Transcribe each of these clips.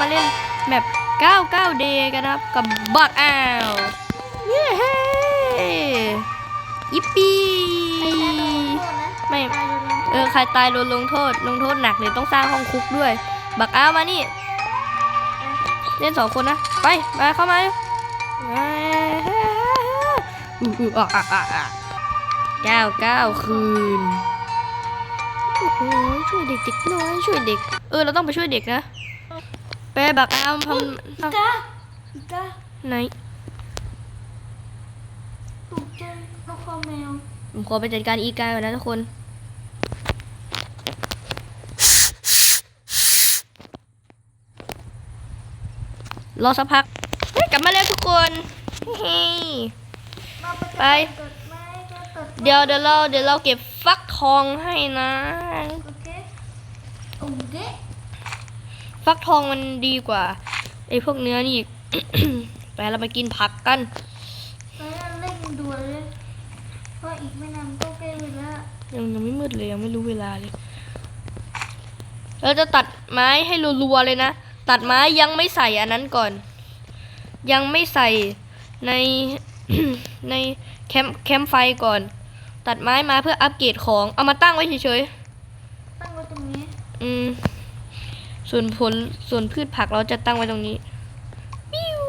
มาเล่นแบบ99 day กันครับ กับบักแอ้าวเย้เฮ้ยิปปี้ไม่เออใครตายโดนลงโทษ ลงโทษหนักเลยต้องสร้างห้องคุกด้วย บักแอ้าวมานี่ เล่นสองคนนะ ไป มาเข้ามาเร็วอู้อู้อะอะอะเก้าเก้าคืนโอ้โหช่วยเด็กๆน้อยช่วยเด็ก เออ เราต้องไปช่วยเด็กนะ ปบักอ้าวทำทำจ้าจ้าไหนตกใจนกคอแมวผมขอไปจัดการอีกายก่อนนะทุกคนรอสักพักเฮ้ยกลับมาแล้วทุกคนเฮ้ยมาไปไปตัดไม้ก็ตัดไม้เดี๋ยวเดี๋ยวเราเดี๋ยวเราเก็บฟักทองให้นะ โอเค โอเค ฟักทองมันดีกว่าไอ้พวกเนื้อนี่อีก ไปเราไปกินผักกันไปเร่งด่วนเลยเพราะอีกไม่นานก็ใกล้เวลายังยังไม่มืดเลยยังไม่รู้เวลาเลยเราจะตัดไม้ให้รัวๆเลยนะ ตัดไม้ยังไม่ใส่อันนั้นก่อน ยังไม่ใส่ในในแคมป์แคมป์ไฟก่อน ตัดไม้มาเพื่ออัปเกรดของ เอามาตั้งไว้เฉยตั้งไว้ตรงนี้ๆอืม ส่วนผลส่วนพืชผักเราจะตั้งไว้ตรงนี้ปิ้ว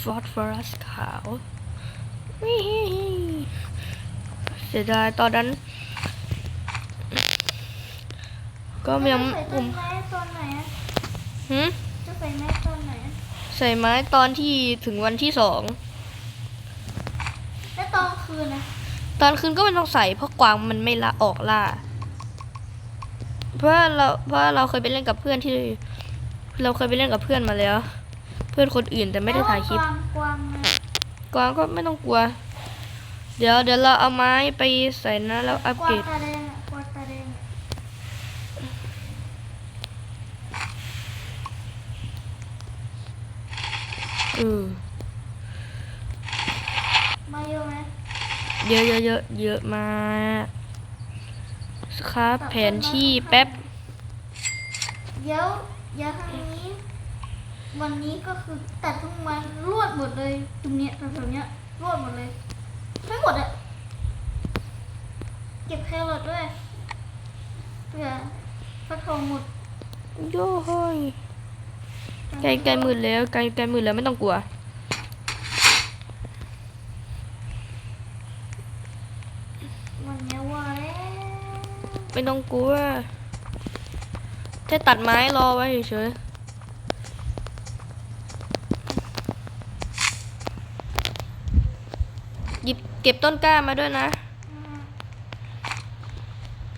ฟอสฟอรัสขาววิเสียดายตอนนั้น ก็ยังใส่ผต้นมไม้ตอนไหนอะหืมจะใส่ไม้ตอนไหนอะใส่ไม้ตอนที่ถึงวันที่สองแล้วตอน คืนนะ ตอนคืนก็ไม่ต้องใส่เพราะกวางมันไม่ละออกล่า เพราะว่าเราเพราะว่าเราเคยไปเล่นกับเพื่อนที่ เราเคยไปเล่นกับเพื่อนมาแล้ว เพื่อนคนอื่นแต่ไม่ได้ถ่ายคลิป กวางกวางนะกวางก็ไม่ต้องกลัว เดี๋ยวเดี๋ยวเราเอาไม้ไปใส่นะแล้วอัปกวาเกงรดตาแดงอะกวางตาแดงอะเออมาเยอะไหม เยอะเยอะเยอะเยอะมากครับแผนที่แป๊บเดี๋ยวเดี๋ยวทางนี้ วันนี้ก็คือตัดทุกวันรวดหมดเลย ตรงเนี้ยแถวๆเนี้ยรวดหมดเลยไม่หมดอะเก็บแครอทด้วยเผื่อฟักทองหมดโย่เฮ้ยไกลไกลหมื่นแล้วไกลไกลหมื่นแล้วไม่ต้องกลัว วันนี้ว่าแล้ว ไม่ต้องกลัวแค่ตัดไม้รอไว้เฉยๆหยิบเก็บต้นกล้ามาด้วยนะอืม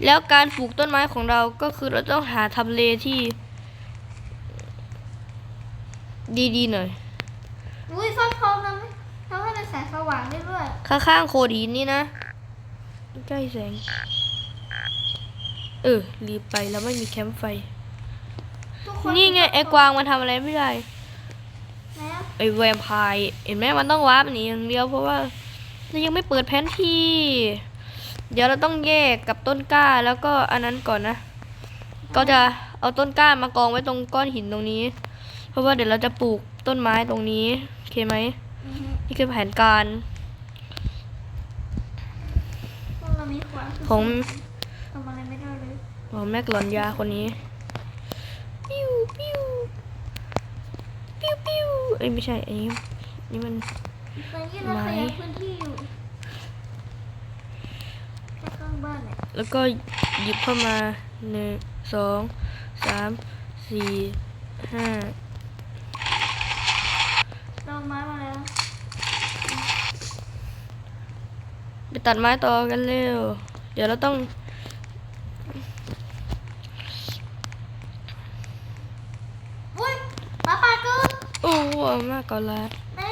แล้วการปลูกต้นไม้ของเราก็คือเราต้องหาทำเลที่ ดีๆหน่อยอุ้ยฟักทองทำให้ทำให้เป็นแสงสว่างได้ด้วย ข้างๆโคดหินนี่นะ ใกล้แสง เออรีบไปแล้วไม่มีแคมป์ไฟ ทุกคนนี่ไงไอ้กวางมันทำอะไรไม่ได้ไหนอะไอ้แวมไพร์เห็นไหมมันต้องวาร์ปหนีอย่างเดียวเพราะว่าเรายังไม่เปิดแผนที่ เดี๋ยวเราต้องแยกกับต้นกล้าแล้วก็อันนั้นก่อนนะ ก็จะเอาต้นกล้ามากองไว้ตรงก้อนหินตรงนี้ เพราะว่าเดี๋ยวเราจะปลูกต้นไม้ตรงนี้โอเคไหมอือฮึนี่คือแผนการพวกเรามีขวานของ ทำอะไรไม่ได้ เลยของแม็กหลอนยาคนนี้ปิ้วปิ้วปิ้วปิ้วเอ้ยไม่ใช่อันนี้นี่มันตอนนี้เราขยายพื้นที่อยู่แค่ข้างบ้านเนี่ยแล้วก็หยิบเข้ามาหนึ่งสองสามสี่ห้าเราไม้มาแล้วไปตัดไม้ต่อกันเร็ว เดี๋ยวเราต้อง อุ้ยหมาป่าเกิน โอ้เอามากก่อนละไหน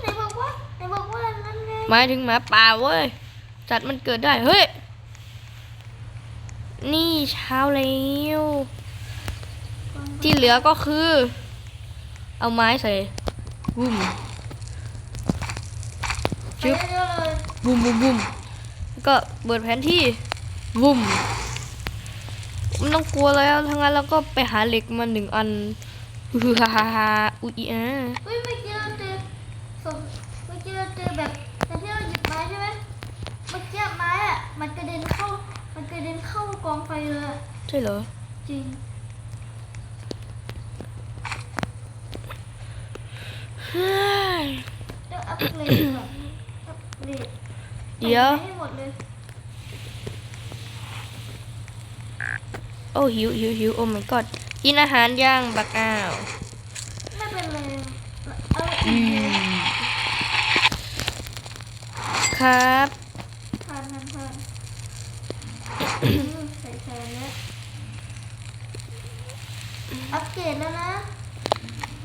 ไหนบอกว่าไหนบอกว่านั่นไงหมายถึงหมาป่าเว้ยจัดมันเกิดได้เฮ้ยนี่เช้าแล้วที่เหลือก็คือ เอาไม้ใส่บุ้มไปเยอะๆเลยบุ้มบุ้มบุ้มแล้วก็เปิดแผนที่วุ้มไม่ต้องกลัวแล้วทั้างนั้นเราก็ไปหาเหล็กมาหนึ่งอัน ฮือฮ่าฮ่าฮ่าอุ๊ยอะเฮ้ยเมื่อกี้เราเจอศพเมื่อกี้เราเจอแบบตอนที่เราหยิบไม้ใช่ไหมเมื่อกี้ไม้อะมันกระเด็นเข้า มันกระเด็นเข้ากองไฟเลยอะใช่เหรอ จริงเฮ้ยเดี๋ยวอัพเกรดก่อนอัพเกรดเดี๋ยว ใส่ไม้ให้หมดเลยโอ้หิวหิวหิวโอ้ my god กินอาหารย่างบักอ้าวไม่เป็นไรเอาอือีกมครับ ทานทานทานใส่แทนแล้วอัปเกรดแล้วนะ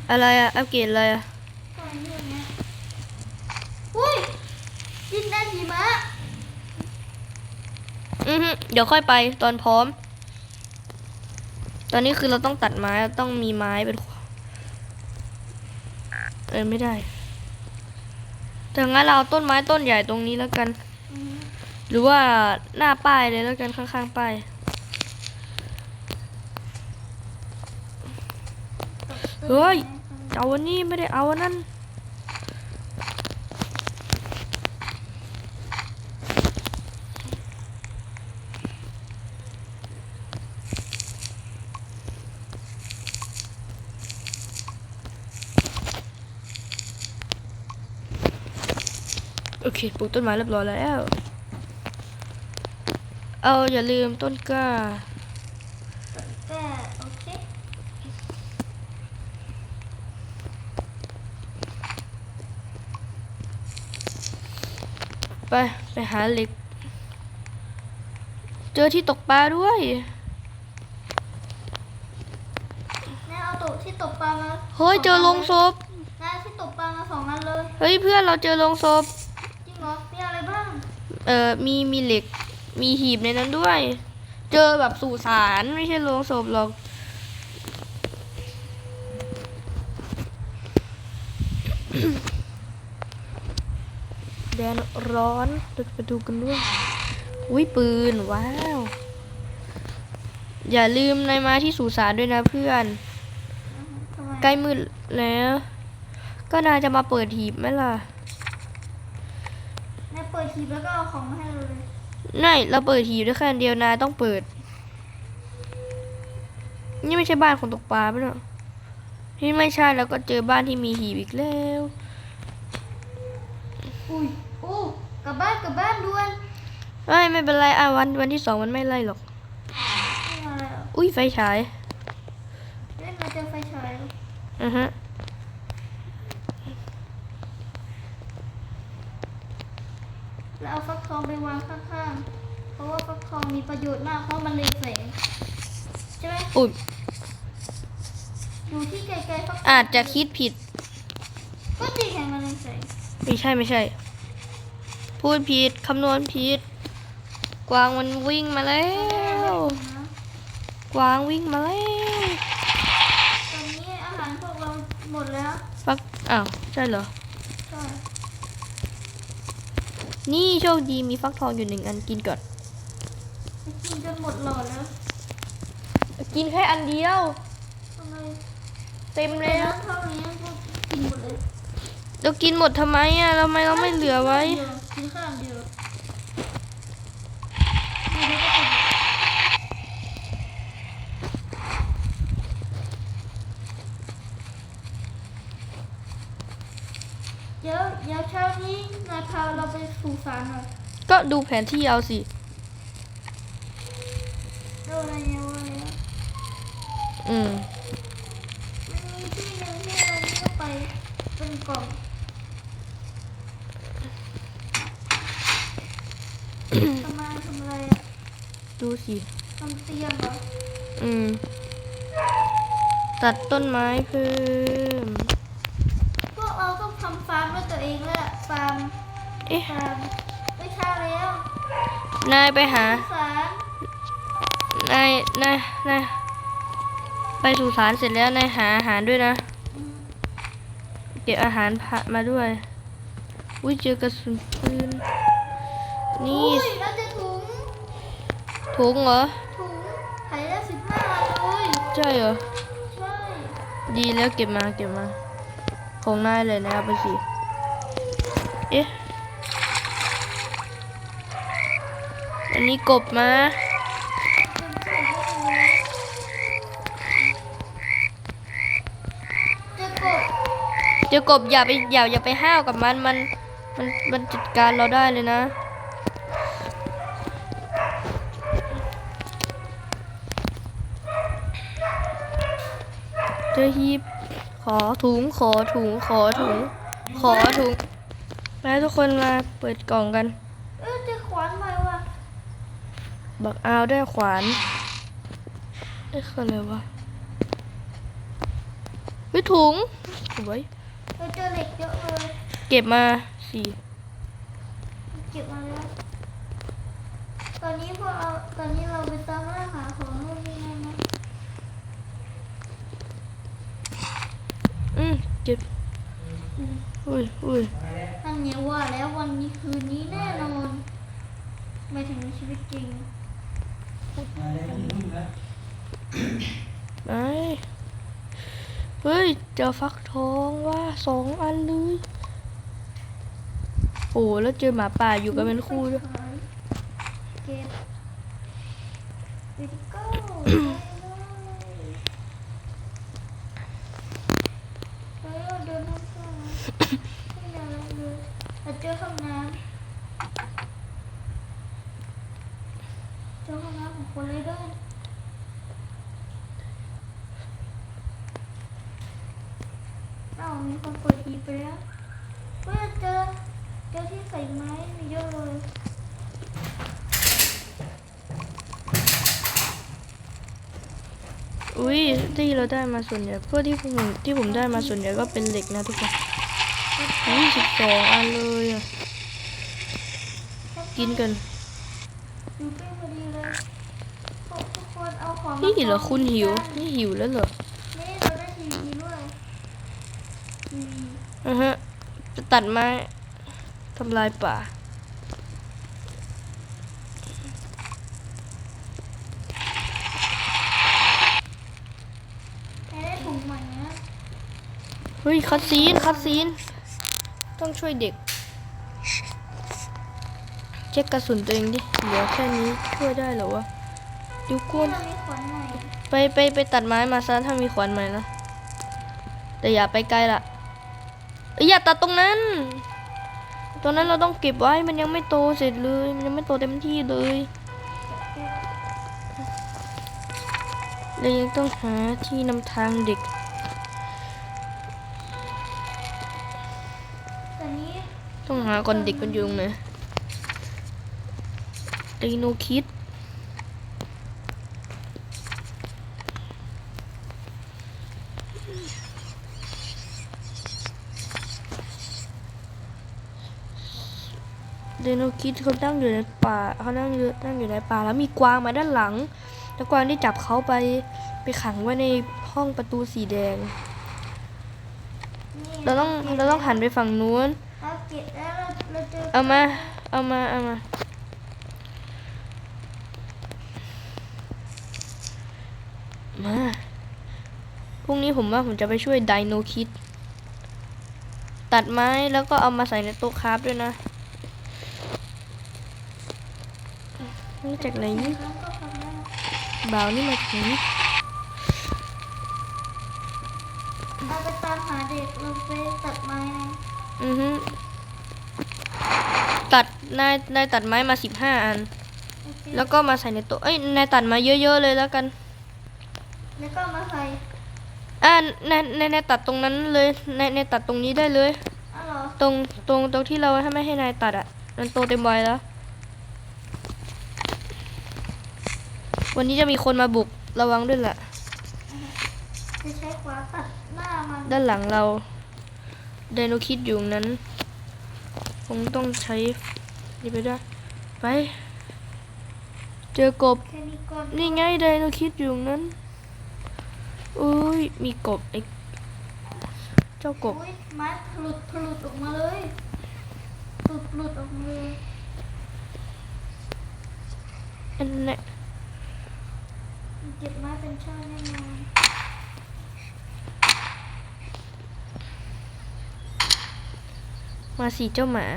อะไรอะอัปเกรดอะไรอะตอนนี้เนี่ยอุ้ยดินแดนหิมะ อือฮึเดี๋ยวค่อยไปตอนพร้อม ตอนนี้คือเราต้องตัดไม้ต้องมีไม้เป็นเออไม่ได้แต่งั้นเราเอาต้นไม้ต้นใหญ่ตรงนี้แล้วกัน หรือว่าหน้าป้ายเลยแล้วกันข้างๆป้ายเฮ้ยเอาอันนี้ไม่ได้เอาอันนั้น อเคปลูกต้นไม้เรียบร้อยแล้ว เอาอย่าลืมต้นกล้าแต่โอเคไป ไปหาเหล็ก เจอที่ตกปลาด้วยนายเอาตุที่ตกปลามาเฮ้ย เจอโลงศพนายที่ตกปลามาสองอันเลย เฮ้ย เพื่อนเราเจอโลงศพ จริงเหรอมีอะไรบ้าง เออมีมีเหล็กมีหีบในนั้นด้วย เจอแบบสุสานไม่ใช่โลงศพหรอกแดนร้อนเราจะไปดูกันด้วย อุ้ยปืน ว้าว อย่าลืมนายมาที่สุสานด้วยนะเพื่อน ใกล้มืดแล้ว ก็นายจะมาเปิดหีบไหมล่ะ ปิดหีบแล้วก็เอาของมาให้เราเลยไม่เราเปิดหีบได้แค่อันเดียวนายต้องเปิด นี่ไม่ใช่บ้านคนตกปลาปะเนาะที่ไม่ใช่แล้วก็เจอบ้านที่มีหีบอีกแล้ว อุ้ยอู้กลับบ้านกลับบ้านด่วนไม่ไม่เป็นไรอะวันวันที่สองมันไม่ไล่หรอกนี่อะไรอะอุ้ยไฟฉาย เล่นมาเจอไฟฉาย อือฮะ แล้วเอาฟักทองไปวางข้างๆ เพราะว่าฟักทองมีประโยชน์มากเพราะมันเรืองแสงใช่ไหมอุ้ยอยู่ที่ไกลๆฟักทองอาจจะคิดผิด ก็จริงไงมันเรืองแสงไม่ใช่ไม่ใช่ พูดผิดคำนวณผิด กวางมันวิ่งมาแล้ว กวางวิ่งมาแล้วตอนนี้อาหารพวกเราหมดแล้ว ฟักอ้าวใช่เหรอ ใช่ นี่โชคดีมีฟักทองอยู่หนึ่งอันกินก่อน กินจนหมดหลอดแล้วกินแค่อันเดียวทำไมเต็มแต่แล้วน้ำเท่านี้ก็กินหมดเลยเรากินหมดทำไมอะทำไมเราไม่เหลือไว้ กินข้าวเดียวกินแล้วก็กินเดี๋ยวเดี๋ยวเช้านี้นายพาเราไปสู่ศาลหน่อย ก็ดูแผนที่เอาสิ เดี๋ยวอะไรเนี่ยว่าเนี่ย อืม มันมีที่หนึ่งที่เราเลือกไปเป็นกล่อง ทำไมทำอะไรอะดูสิทำเตียงเหรอ อืม ตัดต้นไม้เพิ่ม พวกเราต้องทำฟาร์มด้วยตัวเองแล้วล่ะฟาร์ม เอ๊ะฟาร์มไม่เช้า แล้วนายไปหา สารนาย นาย นาย ไปสุสานเสร็จแล้วนายหาอาหารด้วยนะอืมเก็บอาหารพะมาด้วย อุ้ยเจอกระสุนปืน นี่อุ้ยแล้วจะถุง ถุงเหรอ ถุงขายได้สิบห้าอันเลยใช่เหรอ ใช่ ดีแล้วเก็บมาเก็บมา ของนายเลยนะครับไปสิ มีกบมาจะกดเจอกบอย่าไปอย่าอย่าไปห้าวกับมันมันมันมันจัดการเราได้เลยนะเจอฮีบขอถุงขอถุงขอถุงขอถุงมาทุกคนมาเปิดกล่องกัน เออจะขวานใหม่ว่ะ บักอาวได้ขวานเอ้ยคืออะไรวะวิถุงสวยเราเจอเหล็กเยอะเลยเก็บมาสี่เก็บมาแล้วตอนนี้พวกเราตอนนี้เราไปตามล่าหาของนู่นนี่นั่นนะอืมเก็บอุ้ยอุ้ยนั่นเนี่ยว่าแล้ววันนี้คืนนี้แน่นอนไม่ถึงในชีวิตจริง ไอ้เฮ้ย เจอฟักทองว่าสองอันเลยโอ้แล้วเจอหมาป่าอยู่กันเป็นคู่ด้วยเก็บวิดโก้ไคนเลยด้วยอ้ามีคนเปิดทีไปแล้วเฮ้ยเจอเจอที่ใส่ไม้มีเยอะเลยอุ้ยที่เราได้มาส่วนใหญ่พวกที่ผมที่ผมได้มาส่วนใหญ่ก็เป็นเหล็กนะทุกคนยี่สิบสองอันเลยอะกินกันอยู่ใกล้พอดีเลยพวกทุกคนเอา ของมานี่เหรอขงคุณหิวกันนี่หิวแล้วเหรอนี่เราได้ทีวีด้วยทีวีอือฮะจะตัดไม้ทำลายป่าให้ได้ถุงใหม่นะเฮ้ยคัดซีนคัดซีน ต้องช่วยเด็ก เช็คกระสุนตัวเองดิ เหลือแค่นี้ช่วยได้เหรอวะ ดิวก้นเรามีขวานใหม่ไปไปไปตัดไม้มาซะถ้ามีขวานใหม่นะแต่อย่าไปไกลละเอ้ยอย่าตัดตรงนั้น ตรงนั้นเราต้องเก็บไว้มันยังไม่โตเสร็จเลย มันยังไม่โตเต็มที่เลยเรายังต้องหาที่นำทางเด็ก ตอนนี้ต้องหาก่อนเด็กมันอยู่ตรงไหนไดโนคิด ไดโน คิดเขาตั้งอยู่ในป่าเขานั่งอยู่นั่งอยู่ในป่า แล้วมีกวางมาด้านหลัง แล้วกวางได้จับเขาไปไปขังไว้ในห้องประตูสีแดงนี่เราต้องเราต้องหันไปฝั่งนู้น เราเก็บแล้วเราเราเจอเอามา เอามา เอามา มา พรุ่งนี้ผมว่าผมจะไปช่วยไดโนคิด ตัดไม้แล้วก็เอามาใส่ในโต๊ะคราฟด้วยนะ นี่จากไหนนี่แล้วก็ทำได้บ่าวนี่มาจากไหนนี่เราไปตามหาเด็กเราไปตัดไม้นะอือฮึตัดนายนายตัดไม้มาสิบห้าอันโอเคแล้วก็มาใส่ในโต๊ะเอ้ยนายตัดมาเยอะๆเลยแล้วกัน แล้วก็มาใส่อ่าในในในตัดตรงนั้นเลยในในตัดตรงนี้ได้เลยอ้าวเหรอตรงตรงตรงที่เราให้ไม่ให้นายตัดอะ มันโตเต็มวัยแล้ว วันนี้จะมีคนมาบุกระวังด้วยแหละจะใช้ขวานตัดหน้ามันด้านหลังเราไดโนคิดอยู่ตรงนั้น คงต้องใช้นี่ไปด้วยไป เจอกบแค่นี้ก่อนนี่ไงไดโนคิดอยู่ตรงนั้นอุ้ยมีกบไอเจ้ากบอุ้ยไม้หลุดหลุดออกมาเลยหลุดหลุดออกมาเลยอันนั้นแหละ เก็บมาเป็นชาติแน่นอนมาสีเจ้าหมา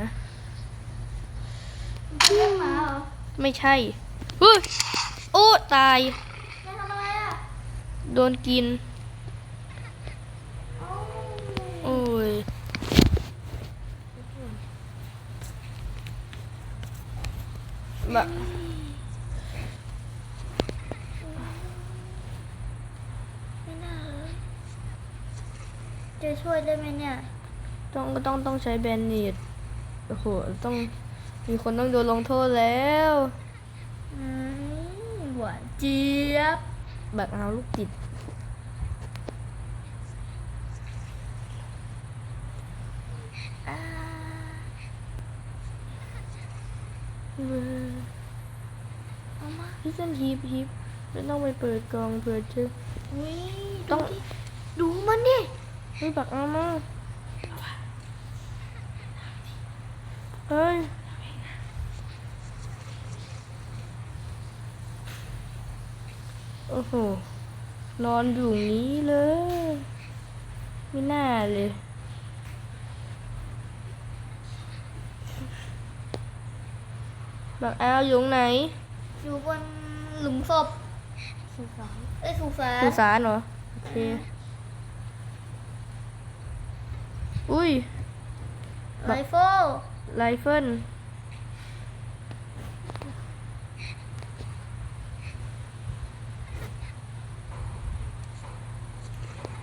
เลี้ยงหมาเหรอไม่ใช่เฮ้ยโอ้ตาย แม่ทำอะไรอะโดนกิน เอ้าโอ้ย แบบ ไม่น่าเลยจะ ช่วยได้ไหมเนี่ย ต้องก็ต้องต้องใช้แบนเนดโอ้โหต้องมีคนต้องโดนลงโทษแล้วอืมหวานเจี๊ยบแบบเอาลูกจิตอ่าเออเอามาพี่เส้นฮิปฮิปไม่ต้องไปเปิดกล่องเปิดเจออุ้ยต้ดูองดิดูมันดิ เฮ้ยบักเอามาเฮ้ยโอ้โห นอนอยู่อย่างนี้เลย ไม่น่าเลยบักเอาอยู่ตรงไหน อยู่บนหลุมศพสุสานเอ้ยสุสานสุสานเหรอ โอเค อุ้ยไรเฟิลไรเฟิล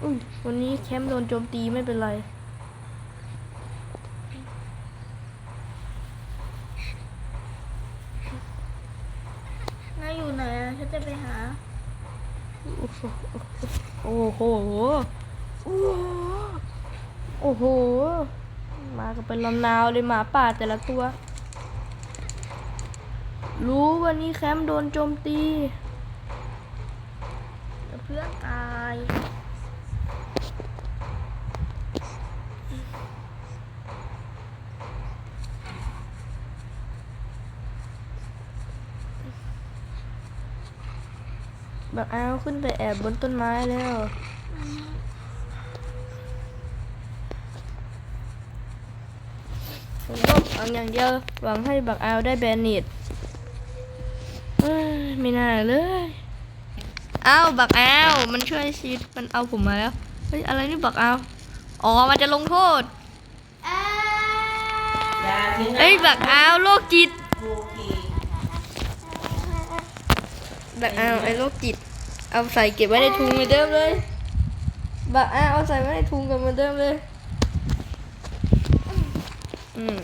อุ้ยวันนี้แคมป์โดนโจมตีไม่เป็นไรนายอยู่ไหนอะฉันจะไปหา โอ้โห โอ้โห โอ้โห มากันเป็นลำนาวเลยหมาป่าแต่ละตัว รู้วันนี้แคมป์โดนโจมตีเพื่อนตายแบบเอาขึ้นไปแอบบนต้นไม้แล้วผมก็ห วังอย่างเดียวหวังให้บักอาได้แบนเนตไม่น่าเลยอ้าวบักอามันช่วยชีวิตมันเอาผมมาแล้วเฮ้ยอะไรนี่บักอาอ๋อมันจะลงโทษอ่าอย่าทิ้งนะเอ้ยบักอาโรคจิตบักอาไอ้โรคจิต เอาใส่เก็บไว้ในถุงเหมือนเดิมเลยบักอาเอาใส่ไว้ในถุงกันเหมือนเดิมเลย อืม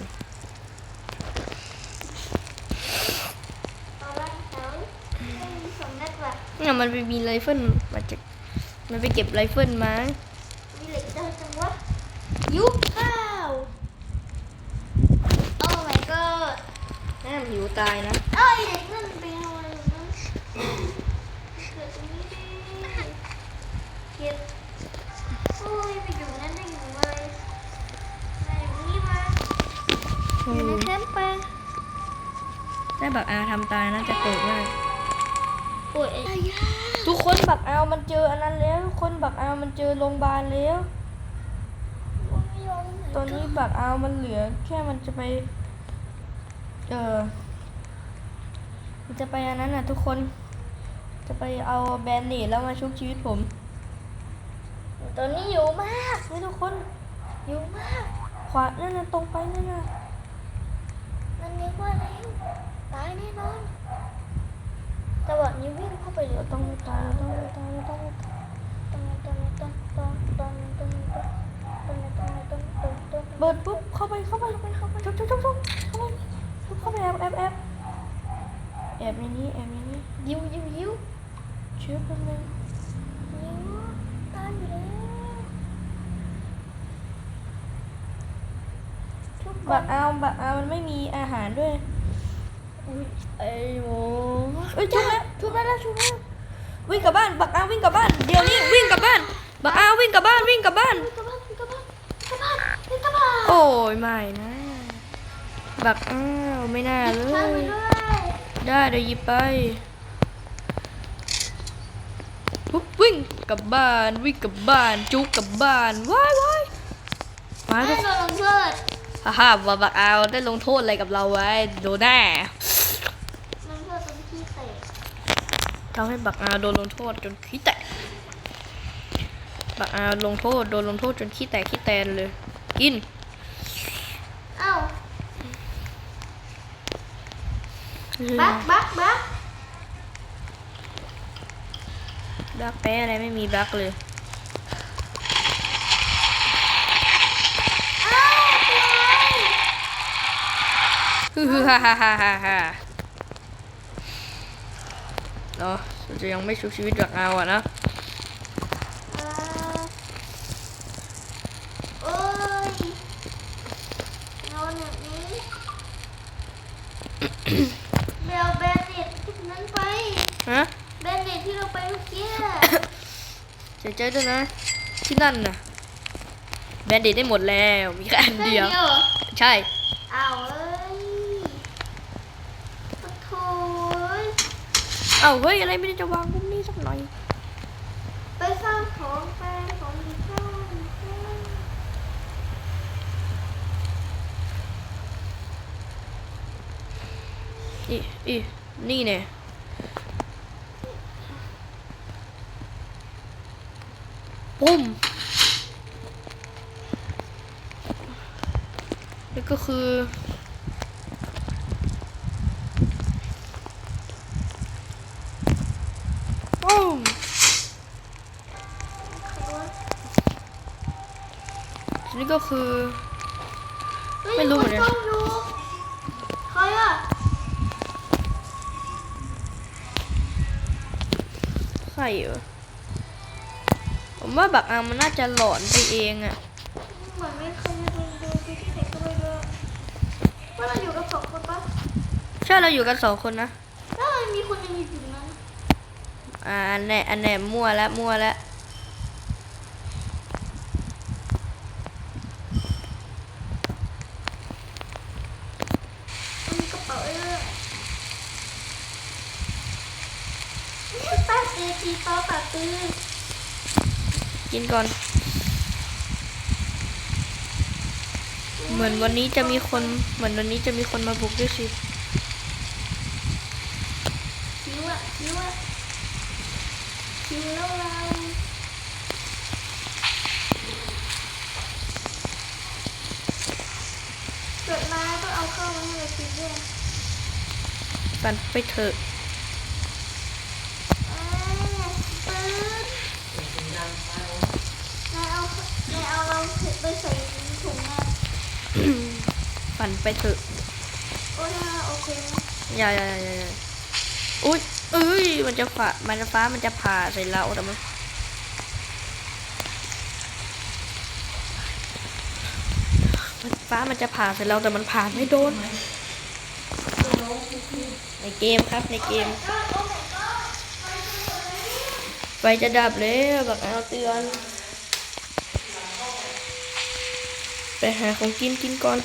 ตอนแรกเขาไม่มีสองนัดว่ะ เนี่ยมันไปมีไรเฟิลมาจากมันไปเก็บไรเฟิลมามีเหล็กเยอะจังวะยุบข้าวโอ้ my god แม่มันหิวตายนะเอ้ยเด็กนั่นไปเอาอะไรอยู่นั่นเกิดตรงนี้ดิเก็บโอ้ยไปอยู่นั่นได้อยู่อะไรมาอยู่นี่มาอยู่ในแคมป์ไปได้บักอาทำตายนะจะเกิดง่าย โอ้ยไอ้ยาทุกคนบักอามันเจออันนั้นแล้วทุกคนบักอามันเจอโรงพยาบาลแล้วไม่ยอมตอนนี้บักอามันเหลือ แค่มันจะไป เออมันจะไปอันนั้นน่ะ ทุกคน จะไปเอาแบนเนตแล้วมาชุบชีวิตผม ตอนนี้อยู่มากนี่ทุกคนอยู่มาก ขวานั่นน่ะตรงไปนั่นน่ะนั่นเรียกว่าแล้วตายแน่นอน จังหวะนี้วิ่งเข้าไปเหลือเราต้องตายต้องตายต้องตายต้องต้องต้องต้องต้องต้องต้องต้องต้องต้องต้องเปิดปุ๊บเข้าไปเข้าไปเข้าไปเข้าไปชุบชุบชุบชุบเข้าไปชุบเข้าไปแอบแอบแอบแอบในนี้แอบในนี้ยิ้วยิ้วยิ้วเชื้อแป๊บนึงยิวตายอยู่แล้วบักเอาบักเอามันไม่มีอาหารด้วย ไอ้โมเอ้ยชุบแล้วชุบได้แล้วชุบแล้ววิ่งกลับบ้านบักเอาวิ่งกลับบ้านเดี๋ยวนี้วิ่งกลับบ้านบักเอาวิ่งกลับบ้านวิ่งกลับบ้านกลับบ้านกลับบ้านกลับบ้านกลับบ้านโอ้ยไม่นะบักอ้าวไม่น่าเลตายไปยด้วยได้เดี๋ยวหยิบไปปุ๊บวิ่งกลับบ้านวิ่งกลับบ้านจุกกลับบ้านว้ายว้ายมาให้ทุกโดนลงโทษฮ่าฮ่าบาบักเอาได้ลงโทษอะไรกับเราไว้โดนแน่ ลงโทษตรงที่เตะ ทำให้บักอาโดนลงโทษจนขี้แตกบักอาลงโทษโดนลงโทษจนขี้แตกขี้แตนเลย กิน เอ้าบักบักบักบักแป๊ะอะไรไม่มีบักเลยเอ้าตัวฮึฮึฮ่าฮ่าฮ่าฮ่าฮ่า เนาะเราจะยังไม่ชุบชีวิตบักอาอะนะเอ่อโอ้ยโดนแบบนี้ เบลแบนเน็ตนั้นไป ฮะแบนเน็ตที่เราไปเมื่อกี้อะเสียใจด้วยนะที่นั่นน่ะแบนเด็ดได้หมดแล้วมีแค่อันเดียว แค่นี้เหรอ ใช่ อ้าวเอ้ยปะโถย เอาเฮ้ยอะไรไม่ได้จะวางมุมนี้สักหน่อยไปสร้างของแฟนของอีกบ้านแฟนอีอีนี่เนี่ยปุ้มนี่ก็คือปุ้มนี่ ก็คือฮ้ยไม่รู้เหมือนกันคต้อยู่ใครอะใช่เหรอผมว่าบักอามันน่าจะหลอนไปเองอะเหมือนไม่เคยจะโดนเดินไปที่ไหนก็ไม่รู้ว่าเราอยู่กันสองคนปะใช่เราอยู่กันสองคนนะแล้วมันมีคนหนึงอยู่ตรงนั้นอ่าอันแหนอันแหนมั่วแล้วมั่วแล้ว มันมีกระเป๋าเอ้ยนี่ป้าเตจีป้าปาตื้อกินก่อน เหมือนวันนี้จะมีคน เหมือนวันนี้จะมีคนมาบุกด้วยสิคิวอะคิวอะคิวแล้วเราเกิดมาต้องเอาเข้ามาให้เรากินด้วยปันไปเถอะ เอ้ยปืนนายเอานายเอาเราไปใส่ถุงนะ ปั่นไปเถอะโอ้ยโอเคนะอย่าอย่าอย่าอย่าอย่าอุ้ยเอ้ยมันจะฝ่ามันจะฟ้ามันจะผ่าใส่เราแต่มันมันฟ้ามันจะผ่าใส่เราแต่มันผ่าไม่โดนในเกมครับในเกมไฟจะดับแล้วแบบเอาเตือนไปหาของกินกินก่อน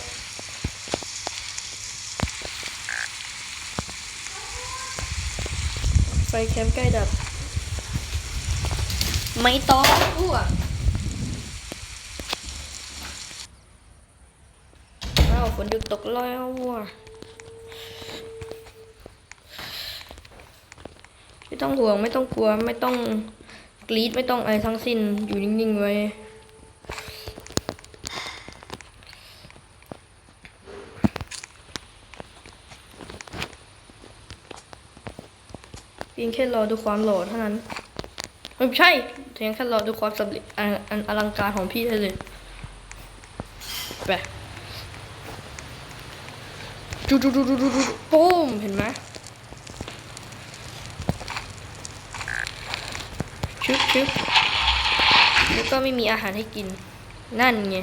ไฟแคมป์ใกล้ดับ ไม่ต้องอ้วกอ้าวฝนหยุดตกแล้วว่ะไม่ต้องห่วงไม่ต้องกลัวไม่ต้องกรีดไม่ต้องอะไรทั้งสิ้นอยู่นิ่งๆไว้ พียงแค่รอดูความหล่อเท่านั้นไม่ใช่เพียงแค่รอดูความสำเร็จอันอันอลังการของพี่ได้เลยไปจูจูจูจูจูจูปุ้มเห็นไหมชึบชึบแล้วก็ไม่มีอาหารให้กิน นั่นไง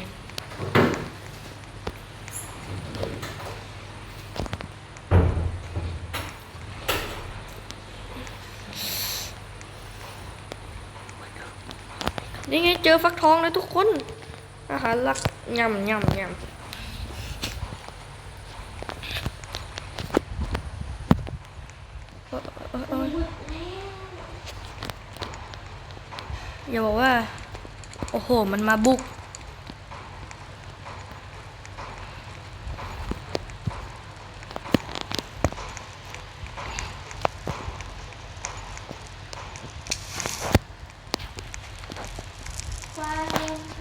นี่ไงเจ อฟักทองเลยทุกคน อาหารหลักยำยำยำอย่าบอกว่า โอ้โห มันมาบุก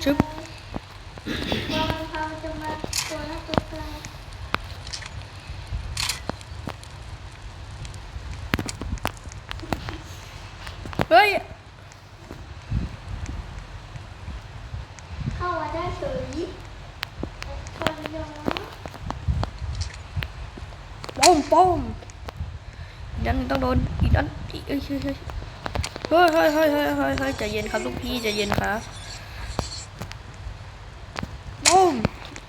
ชึบเฮ้ย เข้ามาได้เฉยคนเยอะป้อมป้อมยังต้องโดนอีกนั้นอีกเฮ้ยเฮ้ยเฮ้ยเฮ้ยเฮ้ยเฮ้ยใจเย็นครับลูกพี่ใจเย็นครับ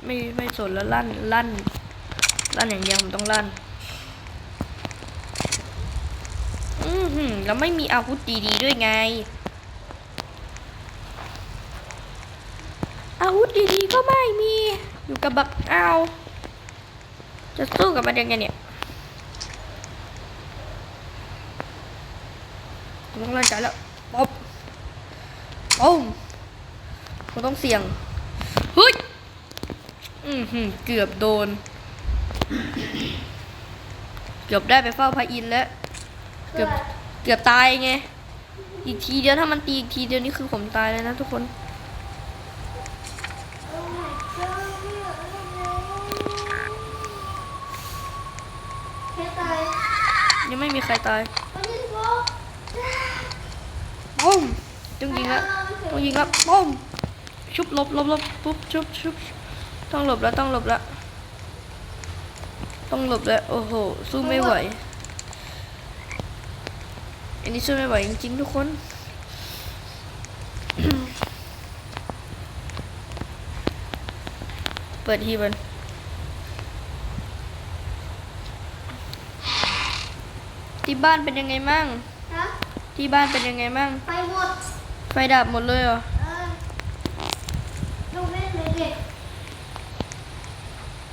ไม่ไม่สนแล้วลั่นลั่นลั่นอย่างเดียวผมต้องลั่น อือหือแล้วไม่มีอาวุธดีๆด้วยไง อาวุธดีๆก็ไม่มี อยู่กับบักเอา จะสู้กับมันยังไงเนี่ยผมต้องเล่นใจแล้วป๊อบป๊มผมต้องเสี่ยง อือหือเกือบโดน เกือบได้ไปเฝ้าพระอินทร์แล้ว เกือบเกือบตายไง อีกทีเดียวถ้ามันตีอีกทีเดียวนี่คือผมตายเลยนะทุกคนโอ้ my god ไม่อยากเล่นแล้วแค่ตายยังไม่มีใครตายวันนี้บอกปุ้มต้องยิงแล้วต้องยิงแล้วปุ้มชุบหลบหลบหลบปุ๊บชุบชุบ ต้องหลบแล้วต้องหลบแล้ว ต้องหลบแล้ว โอ้โห สู้ไม่ไหว อันนี้สู้ไม่ไหวจริงๆทุกคนเปิดทีมันที่บ้านเป็นยังไงมั่งฮะที่บ้านเป็นยังไงมั่งไปหมด ไฟดับหมดเลยเหรอ เออลูกเล่นเลยเด็ก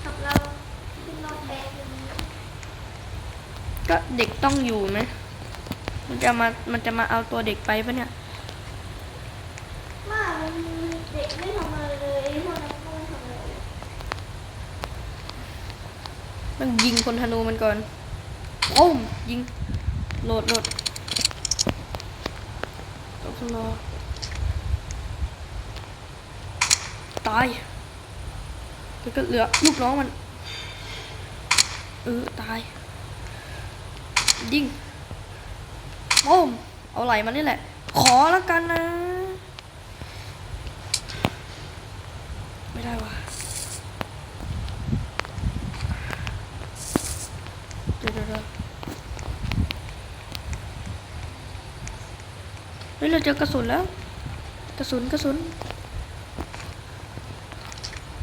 กับเราขึ้นรถแบกอย่างนี้ ก็ เด็กต้องอยู่ไหมมันจะมามันจะมาเอาตัวเด็กไปปะเนี่ยว่ามันเด็กไม่ทำอะไรเลยไอ้พวกนั้นก็ไม่ทำอะไรเลยต้องยิงคนธนูมันก่อนโอ้มยิงโหลดโหลดต้องรอตายแล้วก็เหลือลูกน้องมันเออตาย ยิงโอ้มเอาไหลมันนี่แหละ ขอแล้วกันนะ ไม่ได้ว่ะเดี๋ยวเดี๋ยวเดี๋ยวเฮ้ยเราเจอกระสุนแล้ว กระสุนกระสุน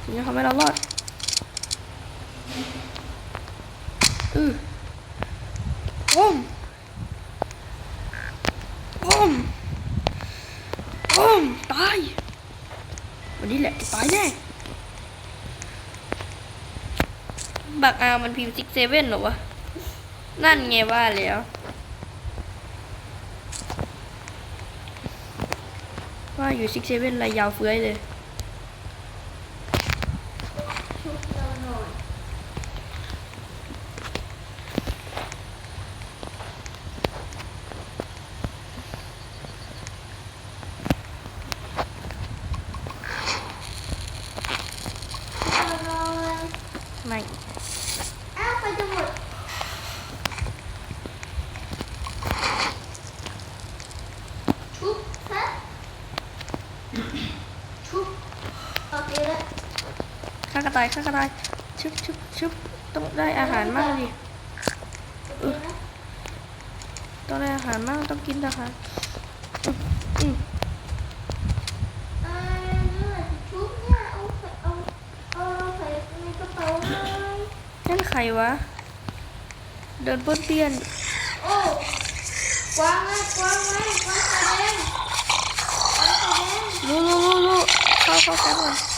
ถึงจะทำให้เรารอดอือโอ้มโอ้มโอ้มตาย วันนี้แหละตายแน่ากอามันพิมพ์ซิกเซเว่นหรอวะ นั่นไงว่าแล้วว่าอยู่ซิกเซเว่นระยาวเฟื้อยเลยายข้าก็ได้ชุบชุบชุบต้องได้อาหารมากดิต้องได้อาหารมากต้องกินนะคะอืมนั่นใครวะ เดินป้นเตี้ยนโอ้กว้างไหมกว้างไหมกว้างแสดงกว้างแสดงรู้รู้รู้รู้เข้าเข้าแคมป์